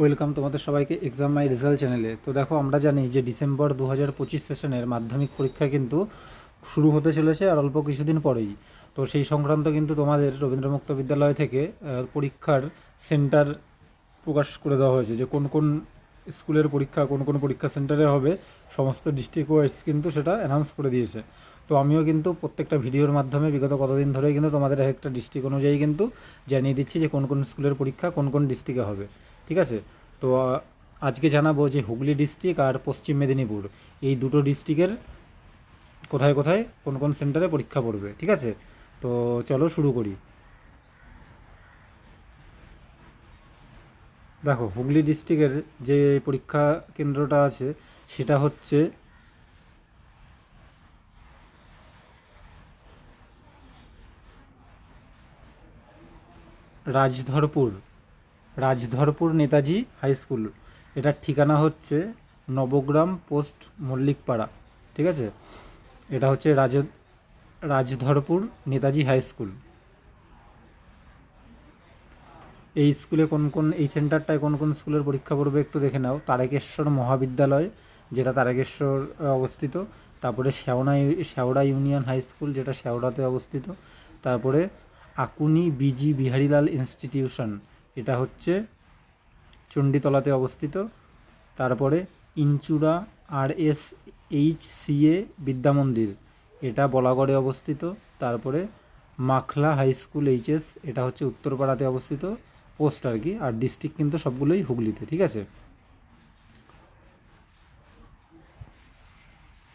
Welcome তোমাদের সবাইকে exam মাই result চ্যানেলে তো দেখো, আমরা জানি যে ডিসেম্বর দু হাজার পঁচিশ সেশনের মাধ্যমিক পরীক্ষা কিন্তু শুরু হতে চলেছে আর অল্প কিছুদিন পরেই। তো সেই সংক্রান্ত কিন্তু তোমাদের রবীন্দ্রমুক্ত বিদ্যালয় থেকে পরীক্ষার সেন্টার প্রকাশ করে দেওয়া হয়েছে যে কোন কোন স্কুলের পরীক্ষা, কোন কোন পরীক্ষা সেন্টারে হবে, সমস্ত ডিস্ট্রিক্ট ওয়াইজ কিন্তু সেটা অ্যানাউন্স করে দিয়েছে। তো আমিও কিন্তু প্রত্যেকটা ভিডিওর মাধ্যমে বিগত কতদিন ধরেই কিন্তু তোমাদের এক একটা ডিস্ট্রিক্ট অনুযায়ী কিন্তু জানিয়ে দিচ্ছি যে কোন কোন স্কুলের পরীক্ষা কোন কোন ডিস্ট্রিক্টে হবে। ঠিক আছে? তো আজকে জানাব যে হুগলি ডিস্ট্রিক্ট আর পশ্চিম মেদিনীপুর, এই দুটো ডিস্ট্রিক্টের কোথায় কোথায় কোন কোন সেন্টারে পরীক্ষা পড়বে, ঠিক আছে? তো, চলো শুরু করি। দেখো, হুগলি ডিস্ট্রিক্টের যে পরীক্ষা কেন্দ্রটা আছে, সেটা হচ্ছে Rajdharpur. Rajdharpur Netaji high school. এটার ঠিকানা হচ্ছে নবগ্রাম পোস্ট মল্লিকপাড়া, ঠিক আছে? এটা হচ্ছে রাজ, রাজধরপুর নেতাজি হাই স্কুল। এই স্কুলে কোন কোন, এই সেন্টারটায় কোন কোন স্কুলের পরীক্ষা পড়বে একটু দেখে নাও। তারেকেশ্বর মহাবিদ্যালয়, যেটা তারেকেশ্বর অবস্থিত। তারপরে শেওনা শ্যাওড়া ইউনিয়ন হাই স্কুল, যেটা শ্যাওড়াতে অবস্থিত। তারপরে আকুনি বিজি বিহারীলাল ইনস্টিটিউশন এটা হচ্ছে চণ্ডীতলাতে অবস্থিত। তারপরে ইনচুরা আর এস এইচ সি সিএ বিদ্যামন্দির, এটা বলাগড়ে অবস্থিত। তারপরে মাখলা হাই স্কুল এইচএস, এটা হচ্ছে উত্তরপাড়াতে অবস্থিত। পোস্ট আর কি, আর ডিস্ট্রিক্ট কিন্তু সবগুলোই হুগলিতে, ঠিক আছে?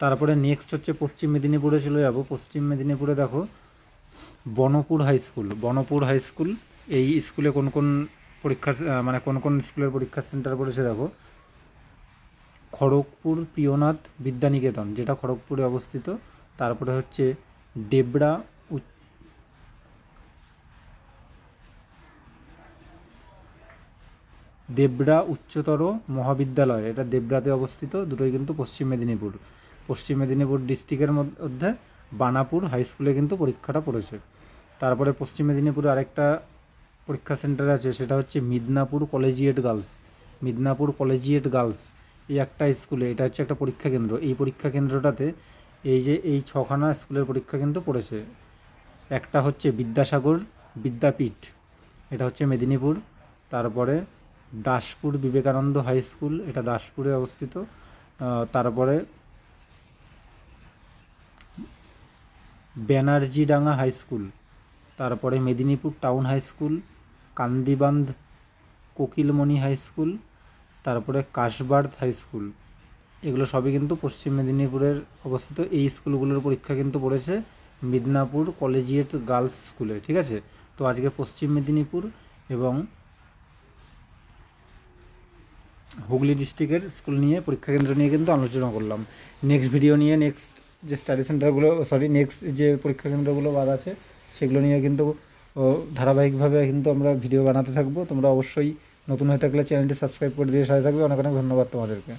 তারপরে নেক্সট হচ্ছে পশ্চিম মেদিনীপুরে চলে যাব। পশ্চিম মেদিনীপুরে দেখো, Banpur high school, Banpur high school এই স্কুলে কোন কোন পরীক্ষা মানে কোন কোন স্কুলের পরীক্ষা সেন্টার পড়েছে দেখো? খড়গপুর প্রিয়নাথ বিদ্যানিকেতন, যেটা খড়গপুরে অবস্থিত। তারপরে হচ্ছে উচ- দেবরা উচ্চতর মহাবিদ্যালয়, এটা দেবরাতে অবস্থিত, দুটোই কিন্তু পশ্চিম মেদিনীপুর। পশ্চিম মেদিনীপুর ডিস্ট্রিক্টের মধ্যে বানাপুর হাই স্কুলে কিন্তু পরীক্ষাটা পড়েছে। তারপরে পশ্চিম মেদিনীপুরে আরেকটা পরীক্ষা সেন্টার আছে, সেটা হচ্ছে Midnapore collegiate girls Midnapore collegiate girls এই একটা স্কুলে এটা হচ্ছে একটা পরীক্ষা কেন্দ্র। এই পরীক্ষা কেন্দ্রটাতে এই যে এই ছখানা স্কুলের পরীক্ষা কেন্দ্র পড়েছে। একটা হচ্ছে বিদ্যাসাগর বিদ্যাপীঠ, এটা হচ্ছে মেদিনীপুর। তারপরে দাসপুর বিবেকানন্দ হাই স্কুল এটা দাসপুরে অবস্থিত। তারপরে ব্যানার্জিডাঙ্গা হাই স্কুল তারপরে Medinipur town high school Kandibandh Kokilmoni high school, তারপরে কাশবার্থ হাই স্কুল। এগুলো সবই কিন্তু পশ্চিম মেদিনীপুরের অবস্থিত। এই স্কুলগুলোর পরীক্ষা কিন্তু পড়েছে মিদনাপুর কলেজিয়েট গার্লস স্কুলে, ঠিক আছে? তো আজকে পশ্চিম মেদিনীপুর এবং হুগলি ডিস্ট্রিক্টের স্কুল নিয়ে পরীক্ষা কেন্দ্র নিয়ে কিন্তু আলোচনা করলাম। নেক্সট ভিডিও নিয়ে নেক্সট যে স্টাডি সেন্টারগুলো সরি নেক্সট যে পরীক্ষা কেন্দ্রগুলো বাদ আছে, সেগুলো নিয়ে কিন্তু ও, ধারাবাহিকভাবে কিন্তু আমরা ভিডিও বানাতে থাকব। তোমরা অবশ্যই নতুন হয়ে থাকলে চ্যানেলটি সাবস্ক্রাইব করে দিয়ে সাথে থাকবে। অনেক অনেক ধন্যবাদ তোমাদেরকে।